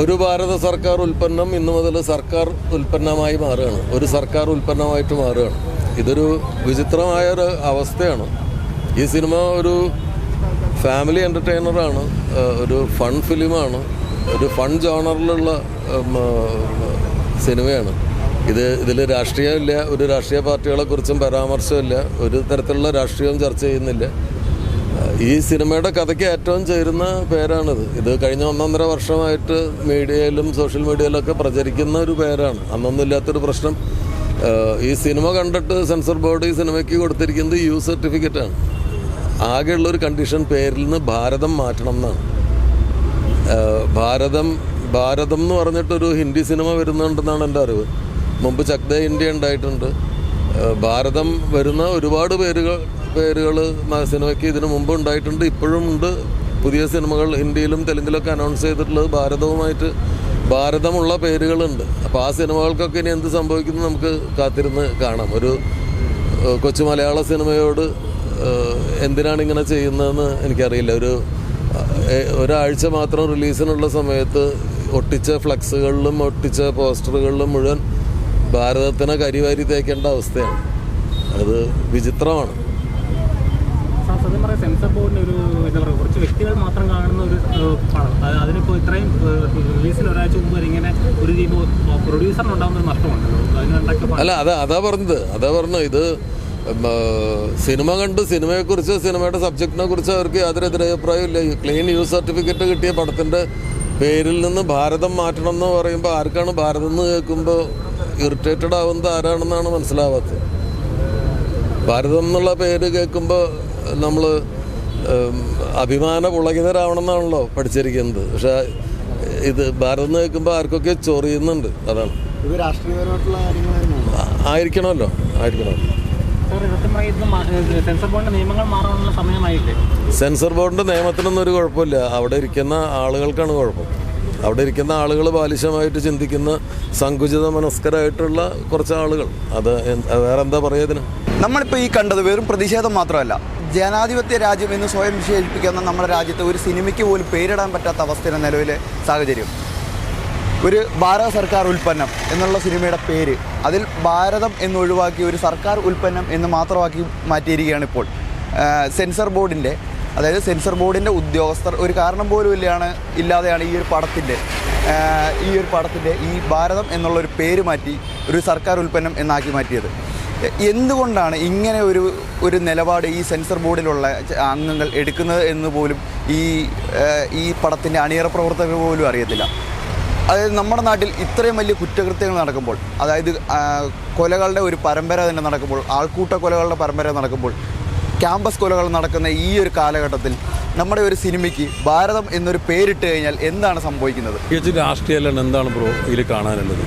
ഒരു ഭാരത സർക്കാർ ഉൽപ്പന്നം ഇന്നു മുതൽ സർക്കാർ ഉൽപ്പന്നമായി മാറുകയാണ്. ഒരു സർക്കാർ ഉൽപ്പന്നമായിട്ട് മാറുകയാണ്. ഇതൊരു വിചിത്രമായ ഒരു അവസ്ഥയാണ്. ഈ സിനിമ ഒരു ഫാമിലി എന്റർടൈനറാണ് ഒരു ഫൺ ഫിലിമാണ് ഒരു ഫൺ ജോണറിലുള്ള സിനിമയാണ്. ഇത് ഇതിൽ രാഷ്ട്രീയമില്ല ഒരു രാഷ്ട്രീയ പാർട്ടികളെക്കുറിച്ചും പരാമർശമില്ല ഒരു തരത്തിലുള്ള രാഷ്ട്രീയവും ചർച്ച ചെയ്യുന്നില്ല. ഈ സിനിമയുടെ കഥയ്ക്ക് ഏറ്റവും ചേരുന്ന പേരാണിത്. ഇത് കഴിഞ്ഞ ഒന്നൊന്നര വർഷമായിട്ട് മീഡിയയിലും സോഷ്യൽ മീഡിയയിലൊക്കെ പ്രചരിക്കുന്ന ഒരു പേരാണ്. അന്നൊന്നും ഇല്ലാത്തൊരു പ്രശ്നം ഈ സിനിമ കണ്ടിട്ട് സെൻസർ ബോർഡ് ഈ സിനിമയ്ക്ക് കൊടുത്തിരിക്കുന്നത് യു സർട്ടിഫിക്കറ്റാണ്. ആകെയുള്ള ഒരു കണ്ടീഷൻ പേരിൽ നിന്ന് ഭാരതം മാറ്റണം എന്നാണ്. ഭാരതം ഭാരതം എന്ന് പറഞ്ഞിട്ടൊരു ഹിന്ദി സിനിമ വരുന്നുണ്ടെന്നാണ് എന്റെ അറിവ്. മുമ്പ് ചക്ദ ഇന്ത്യ ഉണ്ടായിട്ടുണ്ട്. ഭാരതം വരുന്ന ഒരുപാട് പേരുകൾ പേരുകൾ സിനിമയ്ക്ക് ഇതിനു മുമ്പ് ഉണ്ടായിട്ടുണ്ട് ഇപ്പോഴും ഉണ്ട്. പുതിയ സിനിമകൾ ഇന്ത്യയിലും തെലുങ്കിലൊക്കെ അനൗൺസ് ചെയ്തിട്ടുള്ളത് ഭാരതവുമായിട്ട് ഭാരതമുള്ള പേരുകളുണ്ട്. അപ്പോൾ ആ സിനിമകൾക്കൊക്കെ ഇനി എന്ത് സംഭവിക്കുന്നു നമുക്ക് കാത്തിരുന്ന് കാണാം. ഒരു കൊച്ചു മലയാള സിനിമയോട് എന്തിനാണ് ഇങ്ങനെ ചെയ്യുന്നതെന്ന് എനിക്കറിയില്ല. ഒരു ഒരാഴ്ച മാത്രം റിലീസിനുള്ള സമയത്ത് ഒട്ടിച്ച ഫ്ലക്സുകളിലും ഒട്ടിച്ച പോസ്റ്ററുകളിലും മുഴുവൻ ഭാരതത്തിനെ കരിവാരി തേക്കേണ്ട അവസ്ഥയാണ്. അത് വിചിത്രമാണ്. സത്യം പറയാം സെൻസർ ബോർഡിന് ഒരു എന്താ പറയുക കുറച്ച് വ്യക്തികൾ മാത്രം കാണുന്ന ഒരു അത് അതിനിപ്പോൾ ഇത്രയും റിലീസിന് ഒരാഴ്ച മുമ്പ് വരെ ഇങ്ങനെ ഒരു ടീം പ്രൊഡ്യൂസറിനുണ്ടാകുന്ന ഒരു നഷ്ടമുണ്ടല്ലോ. അതിനുണ്ടാക്കിയ പണം അല്ല അതാ അതാ പറഞ്ഞത്. അതാ പറഞ്ഞു ഇത് സിനിമ കണ്ട് സിനിമയെക്കുറിച്ച് സിനിമയുടെ സബ്ജക്റ്റിനെ കുറിച്ച് അവർക്ക് യാതൊരു ഈ ക്ലീൻ യൂസ് സർട്ടിഫിക്കറ്റ് കിട്ടിയ പടത്തിന്റെ പേരിൽ നിന്ന് ഭാരതം മാറ്റണം എന്ന് പറയുമ്പോൾ ആർക്കാണ് ഭാരതം എന്ന് കേൾക്കുമ്പോൾ ഇറിറ്റേറ്റഡ് ആവുന്നത് ആരാണെന്നാണ് മനസ്സിലാവാത്തത്? ഭാരതം എന്നുള്ള പേര് കേൾക്കുമ്പോൾ നമ്മൾ അഭിമാന പുളകിതരാവണമെന്നാണല്ലോ പഠിച്ചിരിക്കുന്നത്. പക്ഷെ ഇത് ഭാരതം എന്ന് കേൾക്കുമ്പോൾ ആർക്കൊക്കെ ചൊറിയുന്നുണ്ട് അതാണ്. ആയിരിക്കണമല്ലോ ആയിരിക്കണമല്ലോ. സെൻസർ ബോർഡിന്റെ നിയമത്തിനൊന്നും ഒരു കുഴപ്പമില്ല. അവിടെ ഇരിക്കുന്ന ആളുകൾക്കാണ് കുഴപ്പം. അവിടെ ഇരിക്കുന്ന ആളുകൾ ബാലിശമായിട്ട് ചിന്തിക്കുന്ന സങ്കുചിത മനസ്കരായിട്ടുള്ള കുറച്ച് ആളുകൾ. അത് വേറെന്താ വേറെ എന്താ പറയുക ഇതിന്? നമ്മളിപ്പോൾ ഈ കണ്ടത് വെറും പ്രതിഷേധം മാത്രമല്ല. ജനാധിപത്യ രാജ്യം എന്ന് സ്വയം വിശേഷിപ്പിക്കുന്ന നമ്മുടെ രാജ്യത്ത് ഒരു സിനിമയ്ക്ക് പോലും പേരിടാൻ പറ്റാത്ത അവസ്ഥയുടെ നിലവിലെ സാഹചര്യം. ഒരു ഭാരത സർക്കാർ ഉൽപ്പന്നം എന്നുള്ള സിനിമയുടെ പേര് അതിൽ ഭാരതം എന്നൊഴിവാക്കി ഒരു സർക്കാർ ഉൽപ്പന്നം എന്ന് മാത്രമാക്കി മാറ്റിയിരിക്കുകയാണ് ഇപ്പോൾ. സെൻസർ ബോർഡിന്റെ അതായത് സെൻസർ ബോർഡിന്റെ ഉദ്യോഗസ്ഥർ ഒരു കാരണം പോലും ഇല്ലാണ് ഇല്ലാതെയാണ് ഈ ഒരു പടത്തിന്റെ ഈ ഒരു പടത്തിന്റെ ഈ ഭാരതം എന്നുള്ളൊരു പേര് മാറ്റി ഒരു സർക്കാർ ഉൽപ്പന്നം എന്നാക്കി മാറ്റിയത്. എന്തുകൊണ്ടാണ് ഇങ്ങനെ ഒരു ഒരു നിലപാട് ഈ സെൻസർ ബോർഡിലുള്ള അംഗങ്ങൾ എടുക്കുന്നത് എന്ന് പോലും ഈ ഈ പടത്തിന്റെ അണിയറ പ്രവർത്തകർ പോലും അറിയത്തില്ല? അതായത് നമ്മുടെ നാട്ടിൽ ഇത്രയും വലിയ കുറ്റകൃത്യങ്ങൾ നടക്കുമ്പോൾ അതായത് കൊലകളുടെ ഒരു പരമ്പര തന്നെ നടക്കുമ്പോൾ ആൾക്കൂട്ട കൊലകളുടെ പരമ്പര നടക്കുമ്പോൾ ക്യാമ്പസ് കൊലകൾ നടക്കുന്ന ഈ ഒരു കാലഘട്ടത്തിൽ നമ്മുടെ ഒരു സിനിമയ്ക്ക് ഭാരതം എന്നൊരു പേരിട്ട് കഴിഞ്ഞാൽ എന്താണ് സംഭവിക്കുന്നത്? രാഷ്ട്രീയമല്ല എന്താണ് ബ്രോ ഇതിൽ കാണാനുള്ളത്?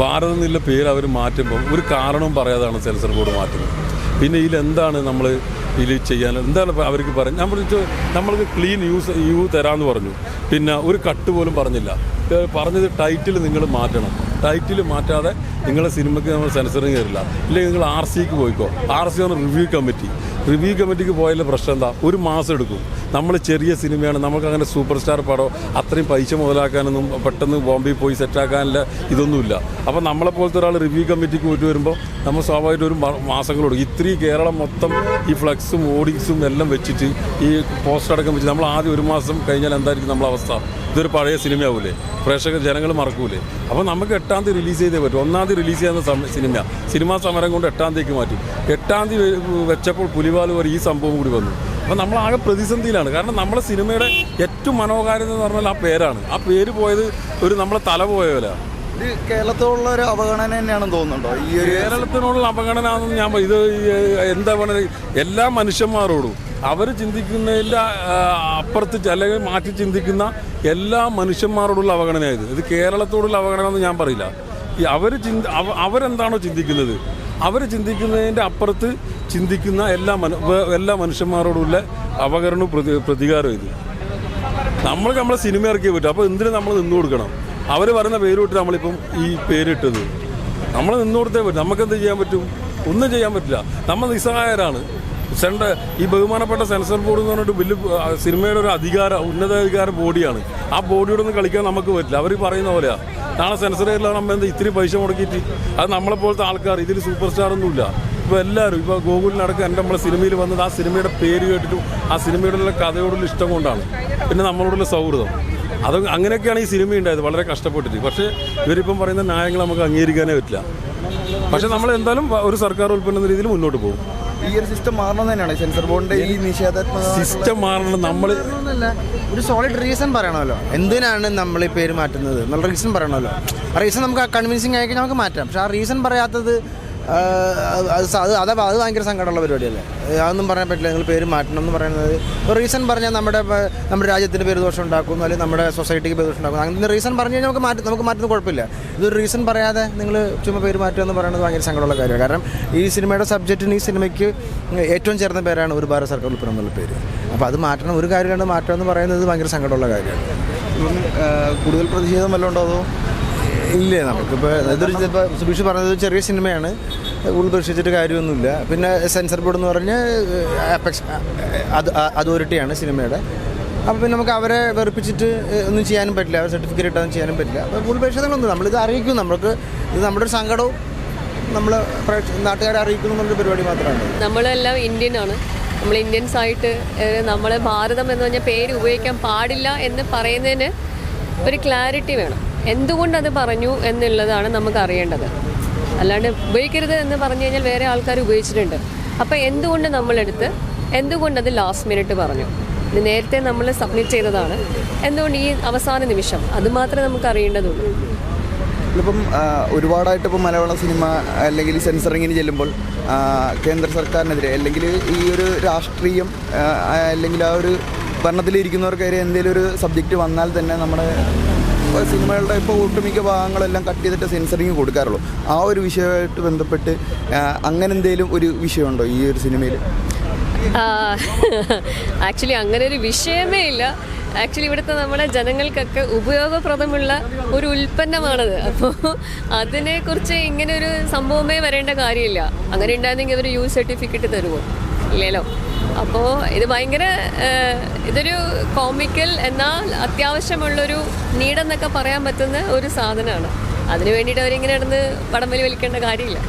ഭാരതം എന്നുള്ള പേര് അവർ മാറ്റുമ്പോൾ ഒരു കാരണവും പറയാതാണ് സെൻസർ ബോർഡ് മാറ്റുന്നത്. പിന്നെ ഇതിലെന്താണ് നമ്മൾ ഇതിൽ ചെയ്യാൻ എന്താണ് അവർക്ക് പറയുന്നത് നമ്മൾ നമ്മൾക്ക് ക്ലീൻ യൂസ് യൂ തരാമെന്ന് പറഞ്ഞു. പിന്നെ ഒരു കട്ട് പോലും പറഞ്ഞില്ല. പറഞ്ഞത് ടൈറ്റിൽ നിങ്ങൾ മാറ്റണം. ടൈറ്റിൽ മാറ്റാതെ നിങ്ങളെ സിനിമയ്ക്ക് നമ്മൾ സെൻസറിങ് തരില്ല ഇല്ലെങ്കിൽ നിങ്ങൾ ആർ സിക്ക് പോയിക്കോ. ആർ സി ആണ് റിവ്യൂ കമ്മിറ്റി. റിവ്യൂ കമ്മിറ്റിക്ക് പോയാലും പ്രശ്നം എന്താ? ഒരു മാസം എടുക്കും. നമ്മൾ ചെറിയ സിനിമയാണ് നമുക്ക് അങ്ങനെ സൂപ്പർ സ്റ്റാർ പടം അത്രയും പൈസ മുതലാക്കാനൊന്നും പെട്ടെന്ന് ബോംബെ പോയി സെറ്റാക്കാനുള്ള ഇതൊന്നുമില്ല. അപ്പോൾ നമ്മളെ പോലത്തെ ഒരാൾ റിവ്യൂ കമ്മിറ്റിക്ക് പോയിട്ട് വരുമ്പോൾ നമ്മൾ സ്വാഭാവികമായിട്ട് ഒരു മ- മാസങ്ങൾ കൊടുക്കും. ഇത്രയും കേരളം മൊത്തം ഈ ഫ്ലക്സും ഓഡിങ്സും എല്ലാം വെച്ചിട്ട് ഈ പോസ്റ്റർ അടക്കം വെച്ച് നമ്മൾ ആദ്യം ഒരു മാസം കഴിഞ്ഞാൽ എന്തായിരിക്കും നമ്മളെ അവസ്ഥ? ഇതൊരു പഴയ സിനിമയാവൂലേ? പ്രേക്ഷകർ ജനങ്ങൾ മറക്കൂലേ? അപ്പോൾ നമുക്ക് എട്ടാം തീയതി റിലീസ് ചെയ്തേ പറ്റും. ഒന്നാം തീയതി റിലീസ് ചെയ്യുന്ന സിനിമ. സിനിമാ സമരം കൊണ്ട് എട്ടാം തീയതിക്ക് മാറ്റി. എട്ടാം തീയതി വെച്ചപ്പോൾ പുലിവാൽ ഈ സംഭവം കൂടി വന്നു. അപ്പോൾ നമ്മൾ ആകെ പ്രതിസന്ധിയിലാണ്. കാരണം നമ്മളെ സിനിമയുടെ ഏറ്റവും മനോഹാരിത എന്ന് പറഞ്ഞാൽ ആ പേരാണ്. ആ പേര് പോയത് ഒരു നമ്മളെ തല പോയ പോലെ ഇത് കേരളത്തോടുള്ള ഒരു അവഗണന തന്നെയാണെന്ന് തോന്നുന്നുണ്ടോ? ഈ ഒരു കേരളത്തിനോടുള്ള അപഗണനാണെന്ന് ഞാൻ ഇത് എന്താ പറയുക എല്ലാ മനുഷ്യന്മാരോടും അവർ ചിന്തിക്കുന്നതിന്റെ അപ്പുറത്ത് അല്ലെങ്കിൽ മാറ്റി ചിന്തിക്കുന്ന എല്ലാ മനുഷ്യന്മാരോടുള്ള അവഗണനയായത് ഇത്. കേരളത്തോടുള്ള അവഗണന എന്ന് ഞാൻ പറയില്ല. അവർ ചിന്ത അവരെന്താണോ ചിന്തിക്കുന്നത്? അവർ ചിന്തിക്കുന്നതിന്റെ അപ്പുറത്ത് ചിന്തിക്കുന്ന എല്ലാ എല്ലാ മനുഷ്യന്മാരോടുള്ള അവകരണവും പ്രതി പ്രതികാരവും ഇത്. നമ്മൾക്ക് നമ്മളെ സിനിമ ഇറക്കിയേ പറ്റും. അപ്പോൾ എന്തിനു നമ്മൾ നിന്നു കൊടുക്കണം? അവർ പറയുന്ന പേരിട്ട് നമ്മളിപ്പം ഈ പേരിട്ടത്. നമ്മൾ നിന്ന് കൊടുത്തേ പറ്റും. നമുക്ക് എന്ത് ചെയ്യാൻ പറ്റും? ഒന്നും ചെയ്യാൻ പറ്റില്ല. നമ്മൾ നിസ്സഹായരാണ്. സെൻട്ര ഈ ബഹുമാനപ്പെട്ട സെൻസർ ബോർഡ് എന്ന് പറഞ്ഞിട്ട് വലിയ സിനിമയുടെ ഒരു അധികാര ഉന്നതാധികാര ബോഡിയാണ്. ആ ബോഡിയോടൊന്നും കളിക്കാൻ നമുക്ക് പറ്റില്ല. അവർ പറയുന്ന പോലെയാണ് നാളെ സെൻസർ ചെയ്യലാണ് നമ്മൾ എന്താ ഇത്തിരി പൈസ മുടക്കിയിട്ട്? അത് നമ്മളെപ്പോലത്തെ ആൾക്കാർ ഇതിൽ സൂപ്പർ സ്റ്റാർ ഒന്നുമില്ല ഇപ്പോൾ എല്ലാവരും ഇപ്പോൾ ഗൂഗിളിനടക്കം എന്റെ നമ്മളെ സിനിമയിൽ വന്നത് ആ സിനിമയുടെ പേര് കേട്ടിട്ടും ആ സിനിമയുടെ കഥയോടുള്ള ഇഷ്ടം കൊണ്ടാണ്. പിന്നെ നമ്മളോടുള്ള സൗഹൃദം. അത് അങ്ങനെയൊക്കെയാണ് ഈ സിനിമ ഉണ്ടായത് വളരെ കഷ്ടപ്പെട്ടിട്ട്. പക്ഷേ ഇവരിപ്പം പറയുന്ന ന്യായങ്ങൾ നമുക്ക് അംഗീകരിക്കാനേ പറ്റില്ല. പക്ഷേ നമ്മൾ എന്തായാലും ഒരു സർക്കാർ ഉൽപ്പന്ന രീതിയിൽ മുന്നോട്ട് പോകും. ഈ ഒരു സിസ്റ്റം മാറണം തന്നെയാണ്. സെൻസർ ബോർഡിന്റെ ഈ നിഷേധാത്മക സിസ്റ്റം മാറണം നമ്മൾ ഒരു സോളിഡ് റീസൺ പറയണമല്ലോ. എന്തിനാണ് നമ്മൾ ഈ പേര് മാറ്റുന്നത്? എന്നുള്ള റീസൺ പറയണമല്ലോ. ആ റീസൺ നമുക്ക് കൺവിൻസിങ് ആയിക്കഴിഞ്ഞാൽ നമുക്ക് മാറ്റാം. പക്ഷെ ആ റീസൺ പറയാത്തത് അത് അത് അത് ഭയങ്കര സങ്കടമുള്ള പരിപാടിയല്ലേ? അതൊന്നും പറയാൻ പറ്റില്ല. നിങ്ങൾ പേര് മാറ്റണം എന്ന് പറയുന്നത്. ഒരു റീസൺ പറഞ്ഞാൽ നമ്മുടെ നമ്മുടെ രാജ്യത്തിന് പേര് ദോഷം ഉണ്ടാക്കും അല്ലെങ്കിൽ നമ്മുടെ സൊസൈറ്റിക്ക് പേര് ദോഷം ഉണ്ടാക്കും. അങ്ങനെ റീസൺ പറഞ്ഞു കഴിഞ്ഞാൽ നമുക്ക് മാറ്റി നമുക്ക് മാറ്റുന്ന കുഴപ്പമില്ല. ഇതൊരു റീസൺ പറയാതെ നിങ്ങൾ ചുമ്മാ പേര് മാറ്റുക എന്ന് പറയുന്നത് ഭയങ്കര സങ്കടമുള്ള കാര്യമാണ്. കാരണം ഈ സിനിമയുടെ സബ്ജക്റ്റിന് ഈ സിനിമയ്ക്ക് ഏറ്റവും ചേർന്ന പേരാണ് ഒരു ഭാരത സർക്കാർ ഉൾപ്പെടെ എന്നുള്ള പേര്. അപ്പോൾ അത് മാറ്റണം ഒരു കാര്യമാണ് മാറ്റം എന്ന് പറയുന്നത് ഭയങ്കര സങ്കടമുള്ള കാര്യമാണ്. കൂടുതൽ പ്രതിഷേധം വല്ലതും ഉണ്ടോ അതോ? ഇല്ല നമുക്കിപ്പോൾ ഇപ്പോൾ സുബീഷ് പറഞ്ഞത് ചെറിയ സിനിമയാണ്. കൂടുതൽ പ്രതീക്ഷിച്ചിട്ട് കാര്യമൊന്നുമില്ല. പിന്നെ സെൻസർ ബോർഡ് എന്ന് പറഞ്ഞ് അപെക്സ് അത് അതോറിറ്റിയാണ് സിനിമയുടെ. അപ്പോൾ പിന്നെ നമുക്ക് അവരെ വെറുപ്പിച്ചിട്ട് ഒന്നും ചെയ്യാനും പറ്റില്ല. അവർ സർട്ടിഫിക്കറ്റ് ഇട്ടൊന്നും ചെയ്യാനും പറ്റില്ല. അപ്പോൾ കൂടുതൽ പ്രേക്ഷകങ്ങളൊന്നും നമ്മളിത് അറിയിക്കും. നമുക്ക് ഇത് നമ്മുടെ ഒരു സങ്കടവും നമ്മൾ നാട്ടുകാരെ അറിയിക്കുന്നു എന്നുള്ളൊരു പരിപാടി മാത്രമാണ്. നമ്മളെല്ലാം ഇന്ത്യൻ ആണ്. നമ്മൾ ഇന്ത്യൻസ് ആയിട്ട് നമ്മൾ ഭാരതം എന്ന് പറഞ്ഞ പേര് ഉപയോഗിക്കാൻ പാടില്ല എന്ന് പറയുന്നതിന് ഒരു ക്ലാരിറ്റി വേണം. എന്തുകൊണ്ട് അത് പറഞ്ഞു എന്നുള്ളതാണ് നമുക്ക് അറിയേണ്ടത് അല്ലാണ്ട് ഉപയോഗിക്കരുത് എന്ന് പറഞ്ഞു കഴിഞ്ഞാൽ വേറെ ആൾക്കാർ ഉപയോഗിച്ചിട്ടുണ്ട്. അപ്പോൾ എന്തുകൊണ്ട് നമ്മളെടുത്ത് എന്തുകൊണ്ട് അത് ലാസ്റ്റ് മിനിറ്റ് പറഞ്ഞു? ഇത് നേരത്തെ നമ്മൾ സബ്മിറ്റ് ചെയ്തതാണ്. എന്തുകൊണ്ട് ഈ അവസാന നിമിഷം? അത് മാത്രമേ നമുക്ക് അറിയേണ്ടതുള്ളൂ ഇപ്പം ഒരുപാടായിട്ട് ഇപ്പം മലയാള സിനിമ അല്ലെങ്കിൽ സെൻസറിങ്ങിന് ചെല്ലുമ്പോൾ കേന്ദ്ര സർക്കാരിനെതിരെ അല്ലെങ്കിൽ ഈ ഒരു രാഷ്ട്രീയം അല്ലെങ്കിൽ ആ ഒരു ഭരണത്തിലിരിക്കുന്നവർക്കെതിരെ എന്തെങ്കിലും ഒരു സബ്ജക്റ്റ് വന്നാൽ തന്നെ നമ്മുടെ സിനിമകളുടെ ഇപ്പോൾ ഒട്ടുമിക്ക ഭാഗങ്ങളെല്ലാം കട്ട് ചെയ്തിട്ട് സെൻസറിങ് കൊടുക്കാറുള്ളൂ. ആ ഒരു വിഷയമായിട്ട് ബന്ധപ്പെട്ട് അങ്ങനെ എന്തെങ്കിലും ഒരു വിഷയമുണ്ടോ ഈ ഒരു സിനിമയിൽ? ആക്ച്വലി അങ്ങനെ ഒരു വിഷയമേ ഇല്ല. ആക്ച്വലി ഇവിടുത്തെ നമ്മുടെ ജനങ്ങൾക്കൊക്കെ ഉപയോഗപ്രദമുള്ള ഒരു ഉൽപ്പന്നമാണത്. അപ്പോൾ അതിനെക്കുറിച്ച് ഇങ്ങനെ ഒരു സംഭവമേ വരേണ്ട കാര്യമില്ല. അങ്ങനെ ഉണ്ടായിരുന്നെങ്കിൽ അവർ യൂസ് സർട്ടിഫിക്കറ്റ് തരുമോ? ഇല്ലല്ലോ. അപ്പോൾ ഇത് ഭയങ്കര ഇതൊരു കോമിക്കൽ എന്നാൽ അത്യാവശ്യമുള്ളൊരു നീടെന്നൊക്കെ പറയാൻ പറ്റുന്ന ഒരു സാധനമാണ്. അതിന് വേണ്ടിയിട്ട് അവരിങ്ങനെ നടന്ന് പടം വലി വലിക്കേണ്ട കാര്യമില്ല.